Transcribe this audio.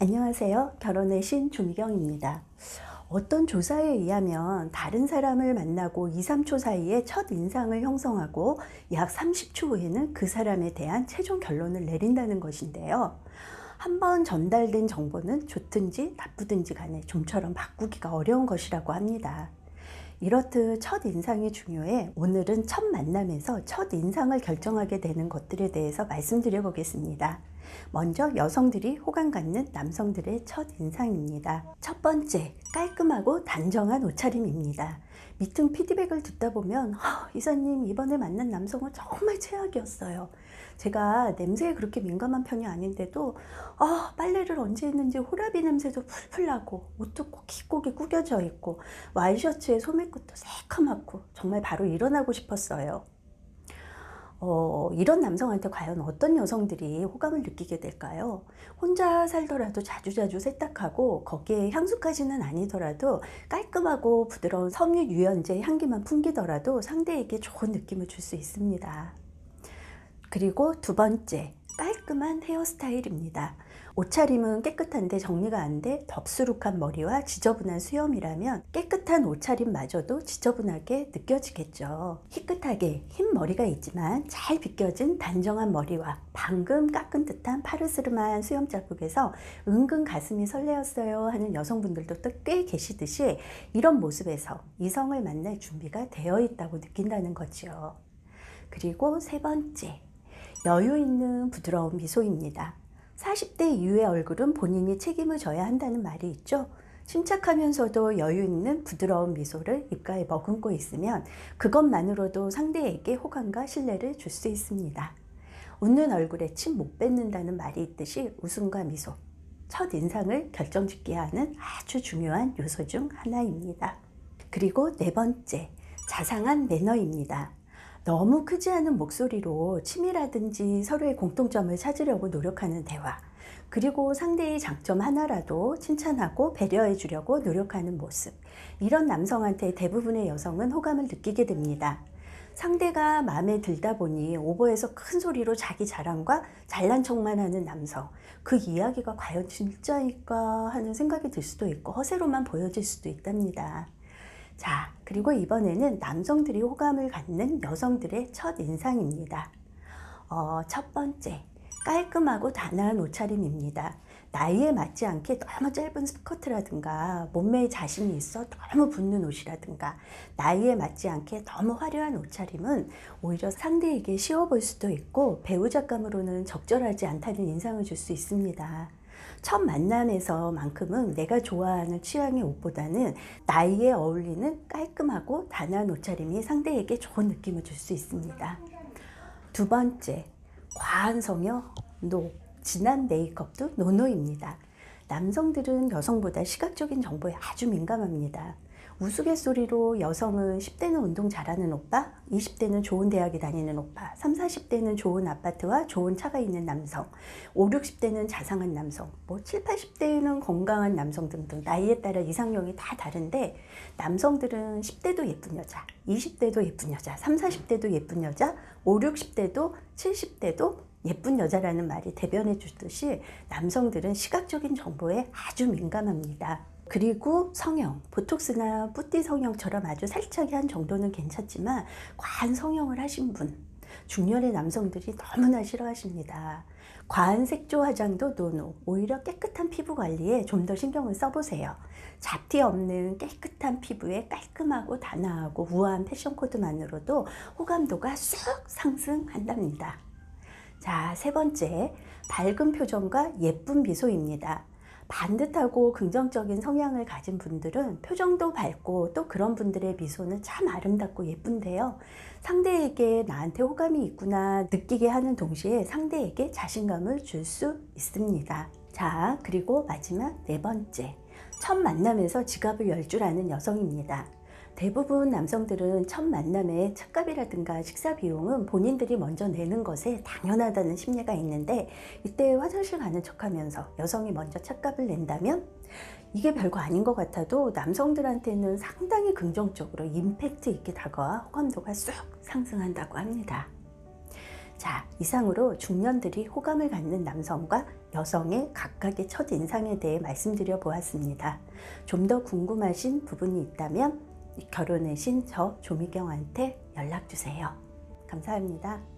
안녕하세요. 결혼의 신 조미경입니다. 어떤 조사에 의하면 다른 사람을 만나고 2, 3초 사이에 첫 인상을 형성하고 약 30초 후에는 그 사람에 대한 최종 결론을 내린다는 것인데요. 한번 전달된 정보는 좋든지 나쁘든지 간에 좀처럼 바꾸기가 어려운 것이라고 합니다. 이렇듯 첫 인상이 중요해 오늘은 첫 만남에서 첫 인상을 결정하게 되는 것들에 대해서 말씀드려 보겠습니다. 먼저 여성들이 호감 갖는 남성들의 첫 인상입니다. 첫 번째, 깔끔하고 단정한 옷차림입니다. 미팅 피드백을 듣다 보면 "하, 이사님 이번에 만난 남성은 정말 최악이었어요. 제가 냄새에 그렇게 민감한 편이 아닌데도 아, 빨래를 언제 했는지 호라비 냄새도 풀풀 나고 옷도 꼭 깃곡이 구겨져 있고 와이셔츠에 소매끝도 새카맣고 정말 바로 일어나고 싶었어요. 어, 이런 남성한테 과연 어떤 여성들이 호감을 느끼게 될까요? 혼자 살더라도 자주자주 세탁하고 거기에 향수까지는 아니더라도 깔끔하고 부드러운 섬유 유연제 향기만 풍기더라도 상대에게 좋은 느낌을 줄 수 있습니다. 그리고 두 번째, 깔끔한 헤어스타일입니다. 옷차림은 깨끗한데 정리가 안 돼 덥수룩한 머리와 지저분한 수염이라면 깨끗한 옷차림마저도 지저분하게 느껴지겠죠. 희끗하게 흰 머리가 있지만 잘 빗겨진 단정한 머리와 방금 깎은 듯한 파르스름한 수염 자국에서 은근 가슴이 설레었어요 하는 여성분들도 또 꽤 계시듯이 이런 모습에서 이성을 만날 준비가 되어 있다고 느낀다는 거죠. 그리고 세 번째, 여유 있는 부드러운 미소입니다. 40대 이후의 얼굴은 본인이 책임을 져야 한다는 말이 있죠. 침착하면서도 여유 있는 부드러운 미소를 입가에 머금고 있으면 그것만으로도 상대에게 호감과 신뢰를 줄 수 있습니다. 웃는 얼굴에 침 못 뱉는다는 말이 있듯이 웃음과 미소, 첫 인상을 결정짓게 하는 아주 중요한 요소 중 하나입니다. 그리고 네 번째, 자상한 매너입니다. 너무 크지 않은 목소리로 취미라든지 서로의 공통점을 찾으려고 노력하는 대화, 그리고 상대의 장점 하나라도 칭찬하고 배려해 주려고 노력하는 모습. 이런 남성한테 대부분의 여성은 호감을 느끼게 됩니다. 상대가 마음에 들다 보니 오버해서 큰 소리로 자기 자랑과 잘난 척만 하는 남성. 그 이야기가 과연 진짜일까 하는 생각이 들 수도 있고 허세로만 보여질 수도 있답니다. 자, 그리고 이번에는 남성들이 호감을 갖는 여성들의 첫 인상입니다. 어, 첫 번째, 깔끔하고 단아한 옷차림입니다. 나이에 맞지 않게 너무 짧은 스커트라든가 몸매에 자신이 있어 너무 붙는 옷이라든가 나이에 맞지 않게 너무 화려한 옷차림은 오히려 상대에게 쉬워 보일 수도 있고 배우자감으로는 적절하지 않다는 인상을 줄 수 있습니다. 첫 만남에서만큼은 내가 좋아하는 취향의 옷보다는 나이에 어울리는 깔끔하고 단아한 옷차림이 상대에게 좋은 느낌을 줄 수 있습니다. 두 번째, 과한 성형, 노, 진한 메이크업도 노노입니다. 남성들은 여성보다 시각적인 정보에 아주 민감합니다. 우스갯소리로 여성은 10대는 운동 잘하는 오빠, 20대는 좋은 대학에 다니는 오빠, 3, 40대는 좋은 아파트와 좋은 차가 있는 남성, 5, 60대는 자상한 남성, 뭐 7, 80대는 건강한 남성 등등 나이에 따라 이상형이 다 다른데 남성들은 10대도 예쁜 여자, 20대도 예쁜 여자, 3, 40대도 예쁜 여자, 5, 60대도 70대도 예쁜 여자라는 말이 대변해 주듯이 남성들은 시각적인 정보에 아주 민감합니다. 그리고 성형, 보톡스나 뿌띠 성형처럼 아주 살짝한 정도는 괜찮지만 과한 성형을 하신 분, 중년의 남성들이 너무나 싫어하십니다. 과한 색조 화장도 노노, 오히려 깨끗한 피부 관리에 좀 더 신경을 써보세요. 잡티 없는 깨끗한 피부에 깔끔하고 단아하고 우아한 패션 코드만으로도 호감도가 쑥 상승한답니다. 자, 세 번째, 밝은 표정과 예쁜 미소입니다. 반듯하고 긍정적인 성향을 가진 분들은 표정도 밝고 또 그런 분들의 미소는 참 아름답고 예쁜데요. 상대에게 나한테 호감이 있구나 느끼게 하는 동시에 상대에게 자신감을 줄 수 있습니다. 자, 그리고 마지막 네 번째. 첫 만남에서 지갑을 열 줄 아는 여성입니다. 대부분 남성들은 첫 만남에 착값이라든가 식사 비용은 본인들이 먼저 내는 것에 당연하다는 심리가 있는데 이때 화장실 가는 척하면서 여성이 먼저 착값을 낸다면 이게 별거 아닌 것 같아도 남성들한테는 상당히 긍정적으로 임팩트 있게 다가와 호감도가 쑥 상승한다고 합니다. 자, 이상으로 중년들이 호감을 갖는 남성과 여성의 각각의 첫 인상에 대해 말씀드려 보았습니다. 좀 더 궁금하신 부분이 있다면 결혼하신 저 조미경한테 연락 주세요. 감사합니다.